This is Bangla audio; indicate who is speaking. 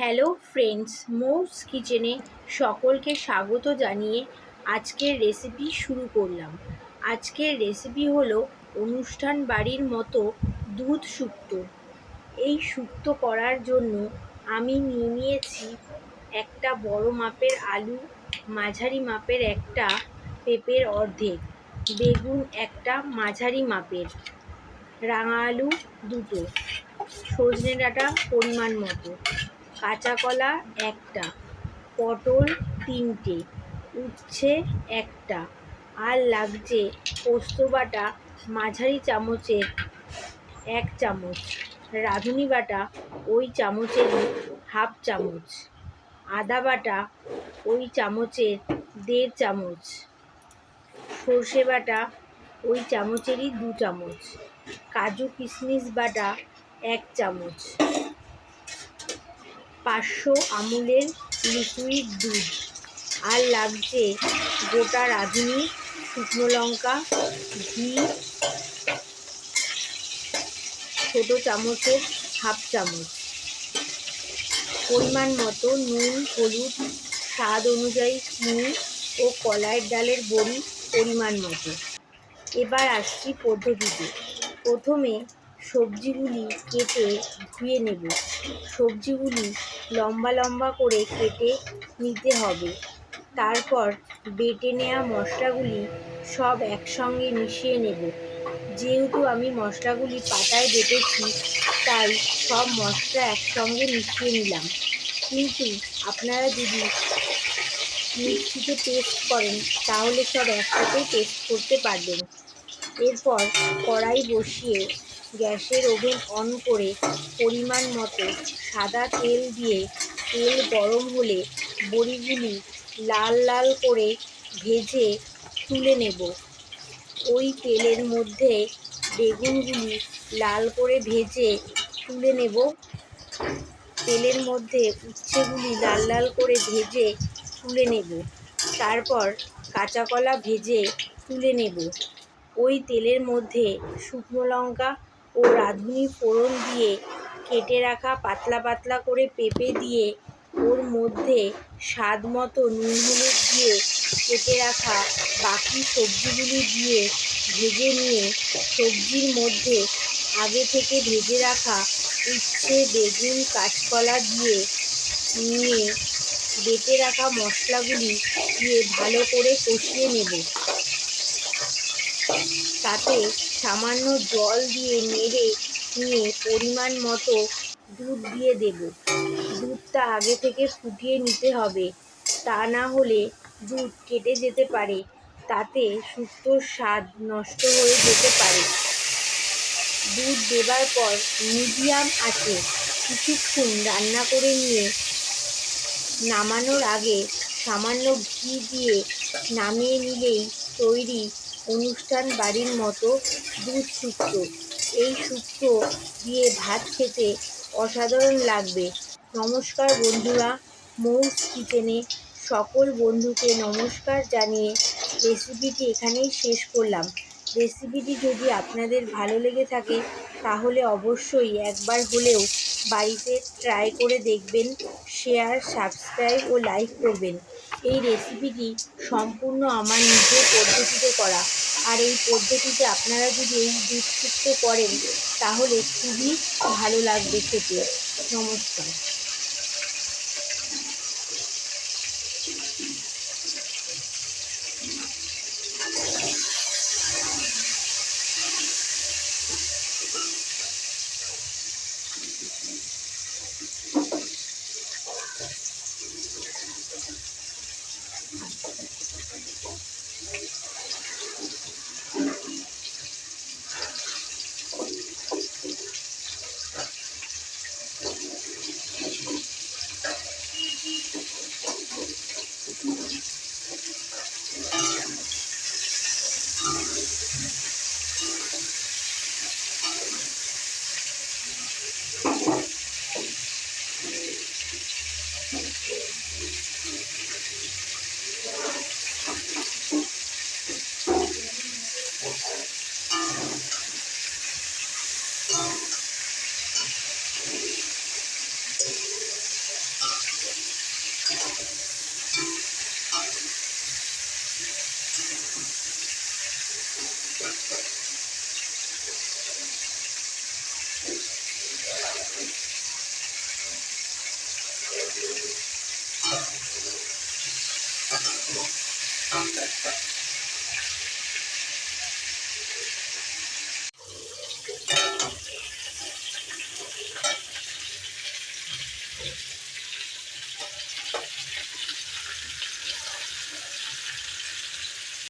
Speaker 1: হ্যালো ফ্রেন্ডস মৌস কিচেনে সকলকে স্বাগত জানিয়ে আজকের রেসিপি শুরু করলাম। আজকের রেসিপি হলো অনুষ্ঠান বাড়ির মতো দুধ শুক্তো এই শুক্তো করার জন্য আমি নিয়ে নিয়েছি একটা বড় মাপের আলু, মাঝারি মাপের একটা পেঁপের অর্ধেক, বেগুন একটা মাঝারি মাপের, রাঙা আলু দুটো, সজনে ডাঁটা পরিমাণ মতো। কাঁচা কলা একটা, পটল তিনটে, উচ্ছে একটা। আর লাগছে পোস্ত বাটা, মাঝারি চামচের এক চামচ, রাঁধুনি বাটা ওই চামচেরই হাফ চামচ, আদা বাটা ওই চামচের দেড় চামচ, সর্ষে বাটা ওই চামচেরই দু চামচ, কাজু কিশমিশ বাটা এক চামচ। পাঁচশো আমুলের লিকুইড দুধ। আর লাগছে গোটা রাঁধুনি, শুকনো লঙ্কা, ঘি, ছোটো চামচের হাফ চামচ। পরিমাণ মতো নুন, হলুদ, স্বাদ অনুযায়ী চিনি ও কলাইয়ের ডালের বড়ি পরিমাণ মতো। এবার আসছি পদ্ধতিতে। প্রথমে সবজিগুলি কেটে ধুয়ে নেব। সবজিগুলি লম্বা লম্বা করে কেটে নিতে হবে। তারপর বেটে নেওয়া মশলাগুলি সব একসঙ্গে মিশিয়ে নেব। যেহেতু আমি মশলাগুলি পাতায় বেটেছি, তাই সব মশলা একসঙ্গে মিশিয়ে নিলাম। কিন্তু আপনারা যদি মিক্সিতে পেস্ট করেন, তাহলে সব একসাথে পেস্ট করতে পারবেন। এরপর কড়াই বসিয়ে গ্যাসের ওভেন অন করে পরিমাণ মতো সাদা তেল দিয়ে তেল গরম হলে বড়িগুলি লাল লাল করে ভেজে তুলে নেব। ওই তেলের মধ্যে বেগুনগুলি লাল করে ভেজে তুলে নেব। তেলের মধ্যে উচ্ছেগুলি লাল লাল করে ভেজে তুলে নেব। তারপর কাঁচা কলা ভেজে তুলে নেব। ওই তেলের মধ্যে শুকনো লঙ্কা ও রাঁধুনি ফোড়ন দিয়ে কেটে রাখা পাতলা পাতলা করে পেঁপে দিয়ে ওর মধ্যে স্বাদ মতো নুন হলুদ দিয়ে কেটে রাখা বাকি সবজিগুলি দিয়ে ভেজে নিয়ে সবজির মধ্যে আগে থেকে ভেজে রাখা উচ্ছে, বেগুন, কাঁচকলা দিয়ে নিয়ে বেটে রাখা মশলাগুলি দিয়ে ভালো করে কষিয়ে নেব। তাতে সামান্য জল দিয়ে নেড়ে নিয়ে পরিমাণ মতো দুধ দিয়ে দেব। দুধটা আগে থেকে ফুটিয়ে নিতে হবে। তা না হলে দুধ কেটে যেতে পারে। তাতে শুক্তোর স্বাদ নষ্ট হয়ে যেতে পারে। দুধ দেবার পর মিডিয়াম আছে। কিছুক্ষণ রান্না করে নিয়ে নামানোর আগে সামান্য ঘি দিয়ে নামিয়ে নিলেই তৈরি অনুষ্ঠান বাড়ির মতো দুধ শুক্তো এই শুক্তো দিয়ে ভাত খেতে অসাধারণ লাগবে। নমস্কার বন্ধুরা, মৌস কিচেনে সকল বন্ধুকে নমস্কার জানিয়ে রেসিপিটি এখানেই শেষ করলাম। রেসিপিটি যদি আপনাদের ভালো লেগে থাকে, তাহলে অবশ্যই একবার হলেও বাড়িতে ট্রাই করে দেখবেন, শেয়ার, সাবস্ক্রাইব ও লাইক করবেন। এই রেসিপিটি সম্পূর্ণ আমার নিজের পদ্ধতিতে করা। আর এই পদ্ধতিতে আপনারা যদি এই দুধ করেন, তাহলে খুবই ভালো লাগবে খেতে। নমস্কার। Thank you.